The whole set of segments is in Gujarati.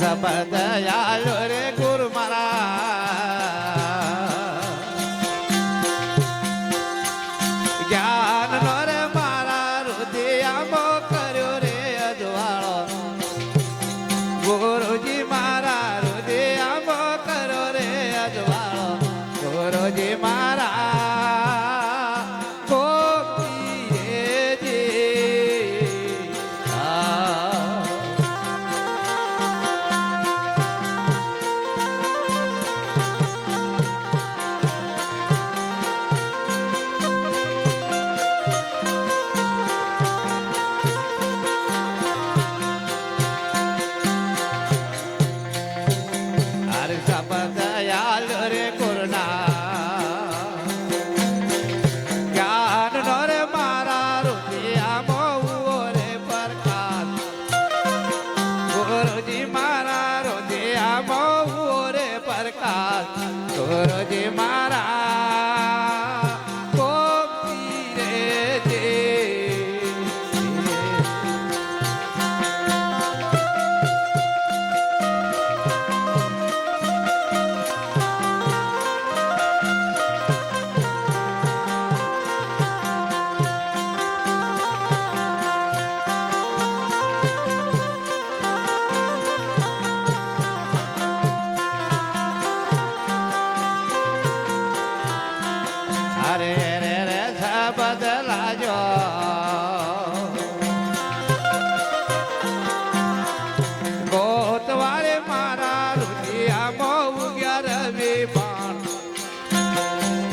સપદયાલો રે દયાલ રે કરુણા. જ્ઞાન નો રે મારા રૂપિયા મોવો રે પ્રકાશ. ગુરુજી મારા રૂપિયા મોવો રે પ્રકાશ. ગુરુજી મારા કોપી રે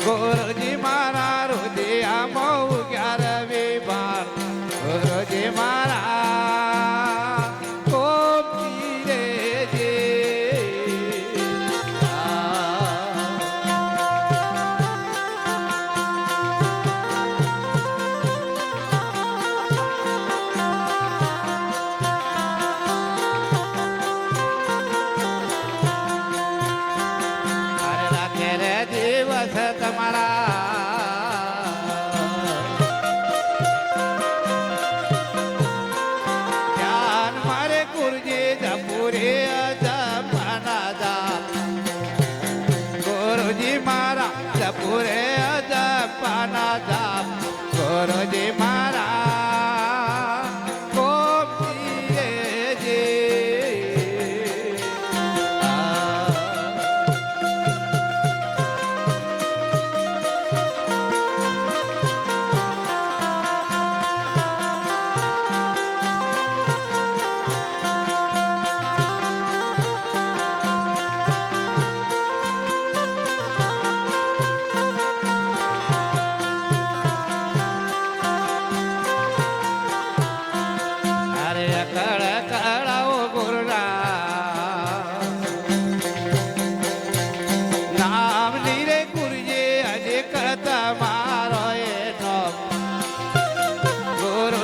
coral પૂરે અજ પાના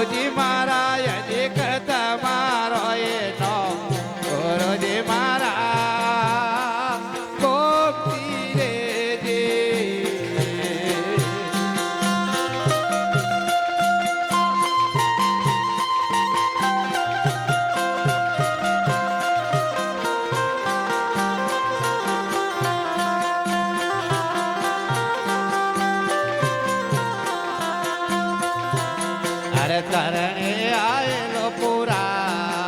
માવજી મા શરણે આવેલો પુરા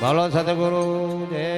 બોલો સતગુરુ જય